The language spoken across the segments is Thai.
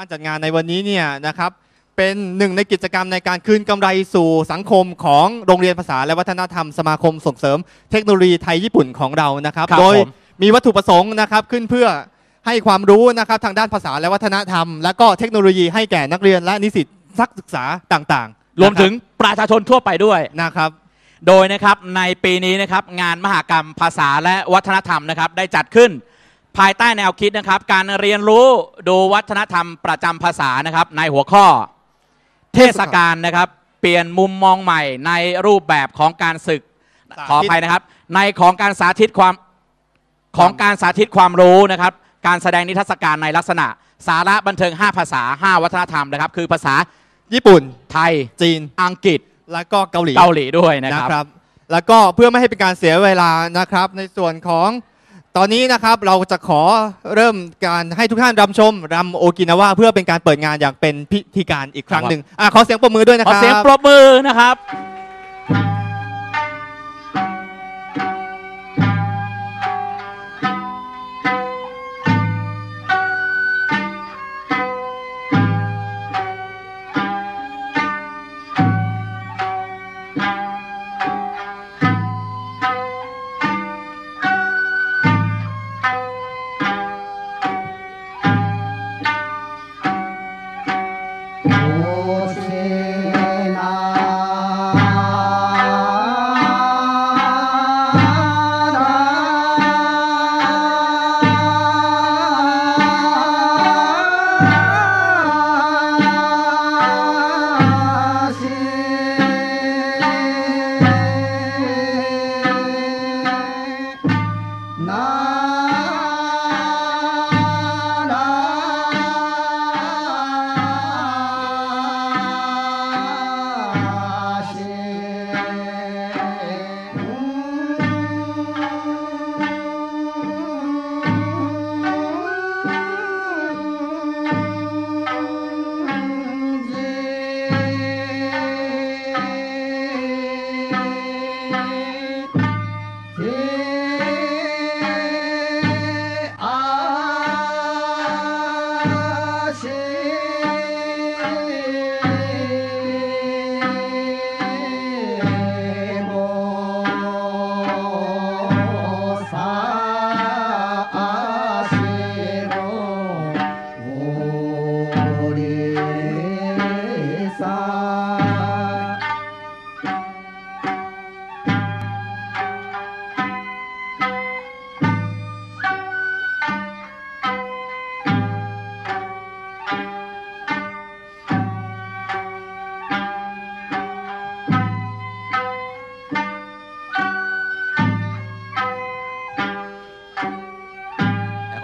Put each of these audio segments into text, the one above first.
การจัดงานในวันนี้เนี่ยนะครับเป็นหนึ่งในกิจกรรมในการคืนกำไรสู่สังคมของโรงเรียนภาษาและวัฒนธรรมสมาคมส่งเสริมเทคโนโลยีไทยญี่ปุ่นของเรานะครับ ครับโดยผม มีวัตถุประสงค์นะครับขึ้นเพื่อให้ความรู้นะครับทางด้านภาษาและวัฒนธรรม และก็เทคโนโลยีให้แก่นักเรียนและนิสิตนักศึกษาต่างๆรวมถึงประชาชนทั่วไปด้วย นะครับ โดยนะครับในปีนี้นะครับงานมหกรรมภาษาและวัฒนธรรมนะครับได้จัดขึ้น ภายใต้แนวคิดนะครับ การเรียนรู้ดูวัฒนธรรมประจำภาษานะครับ ในหัวข้อเทศกาลนะครับ เปลี่ยนมุมมองใหม่ในรูปแบบของการศึกสาธิตขออภัยนะครับ ในของการสาธิตความของการสาธิตความรู้นะครับ การแสดงนิทรรศการในลักษณะ สาระบันเทิง 5 ภาษา 5 วัฒนธรรมนะครับ คือภาษาญี่ปุ่น ไทย จีน อังกฤษ และก็เกาหลีเกาหลีด้วยนะครับนะครับ แล้วก็เพื่อไม่ให้เป็นการเสียเวลานะครับ ในส่วนของ ตอนนี้นะครับเราจะขอเริ่มการให้ทุกท่านรำชมรำโอกินาวาเพื่อเป็นการเปิดงานอย่างเป็นพิธีการอีกครั้งหนึ่งอะขอเสียงปรบมือด้วยนะขคอรับ เสียงปรบมือนะครับ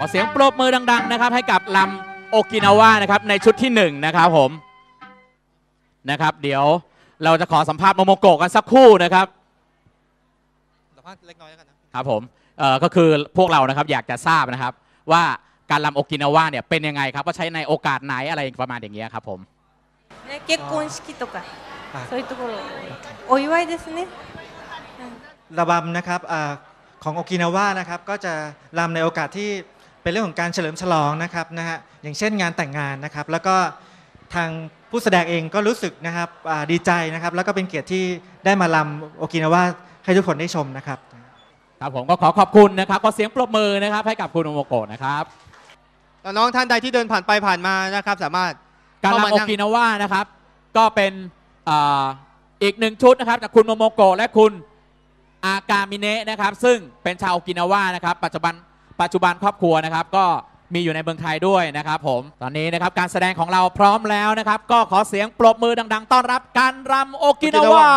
ขอเสียงปรบมือดัง ๆ นะครับ ให้กับลำโอกินาวานะครับในชุดที่หนึ่งนะครับผมนะครับ เดี๋ยวเราจะขอสัมภาษณ์โมโมโกะกันสักครู่นะครับ สัมภาษณ์เล็กน้อยแล้วกันนะครับ ผมเอ่อก็คือพวกเรานะครับอยากจะทราบนะครับ ว่าการลำโอกินาวาเนี่ยเป็นยังไงครับว่าใช้ในโอกาสไหนอะไรประมาณอย่างเงี้ยครับผม ね、結婚式とかあそういうところお祝いですね ระบำนะครับอาของโอกินาวานะครับก็จะรำในโอกาสที่ เป็นเรื่องของการเฉลิมฉลองนะครับนะฮะอย่างเช่นงานแต่งงานนะครับ แล้วก็ทางผู้แสดงเองก็รู้สึกนะครับอ่าดีใจนะครับ แล้วก็เป็นเกียรติที่ได้มารำโอกินาวาให้ทุกคนได้ชมนะครับครับผมก็ขอขอบคุณนะครับขอเสียงปรบมือนะครับให้กับคุณโมโมโกะนะครับแล้วน้องท่านใดที่เดินผ่านไปผ่านมานะครับ สามารถการเข้ามาลำโอนั่งกินาวานะครับ ก็เป็นอ่าอีกหนึ่งชุดนะครับจากคุณโมโมโกะและคุณอากามิเนะนะครับ ซึ่งเป็นชาวโอกินาวานะครับ ปัจจุบัน ปัจจุบันครอบครัวนะครับ ก็มีอยู่ในเมืองไทยด้วยนะครับ ผมตอนนี้นะครับการแสดงของเราพร้อมแล้วนะครับ ก็ขอเสียงปรบมือดัง ๆ ต้อนรับการรำโอกินาวา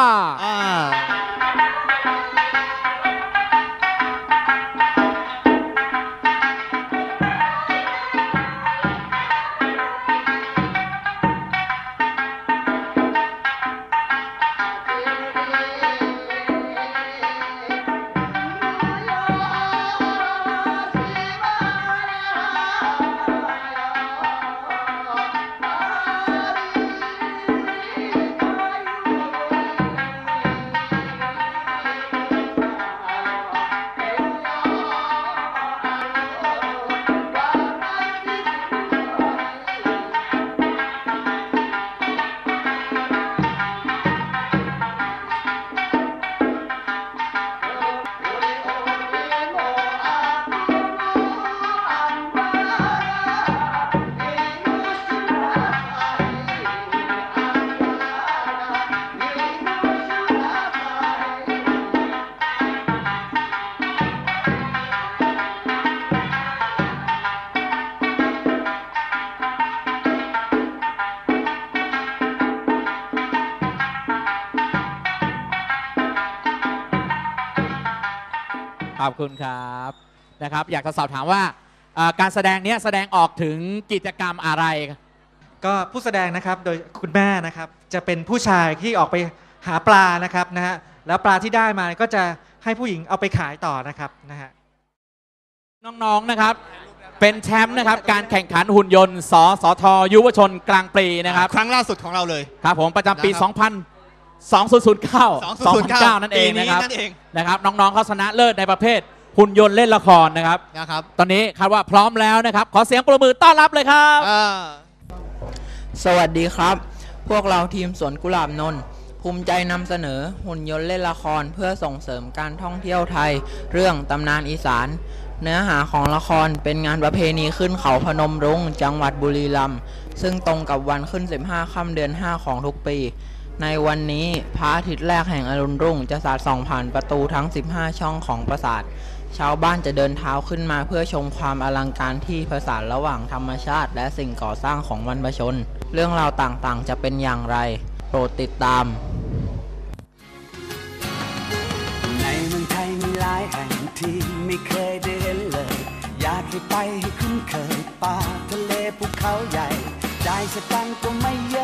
ขอบคุณครับนะครับ อยากจะสอบถามว่าเอ่อการแสดงเนี้ยแสดงออกถึงกิจกรรมอะไรก็ผู้แสดงนะครับโดยคุณแม่นะครับจะเป็นผู้ชายที่ออกไปหาปลานะครับนะฮะแล้วปลาที่ได้มาก็จะให้ผู้หญิงเอาไปขายต่อนะครับนะฮะน้องๆนะครับเป็นแชมป์นะครับการแข่งขันหุ่นยนต์สสทยุวชนกลางปีนะครับ ครั้งล่าสุดของเราเลยครับผมประจำปีนะครับ 2009 2009 นั่นเองนะครับนั่นเองนะครับ น้องๆเขาชนะเลิศในประเภทหุ่นยนต์เล่นละครนะครับนะครับ ตอนนี้คาดว่าพร้อมแล้วนะครับ ขอเสียงปรบมือต้อนรับเลยครับอ่าสวัสดีครับ พวกเราทีมสวนกุหลาบนนท์ภูมิใจนำเสนอหุ่นยนต์เล่นละครเพื่อส่งเสริมการท่องเที่ยวไทย เรื่องตำนานอีสาน เนื้อหาของละครเป็นงานประเพณีขึ้นเขาพนมรุ้งจังหวัดบุรีรัมย์ซึ่งตรงกับวันขึ้น 15 ค่ำเดือน 5 ของทุกปี ในวันนี้พระอาทิตย์แรกแห่งอรุณรุ่งจะสาดส่องผ่านประตูทั้ง 15 ช่องของปราสาท ชาวบ้านจะเดินเท้าขึ้นมาเพื่อชมความอลังการที่ผสานระหว่างธรรมชาติ และสิ่งก่อสร้างของบรรพชน เรื่องราวต่างๆ จะเป็นอย่างไร โปรดติดตาม ในเมืองไทยมีหลายแห่งที่ไม่เคยได้เห็นเลย อยากให้ไปให้คุ้นเคยป่าทะเลภูเขาใหญ่จ่ายสตังก็ไม่เยอะ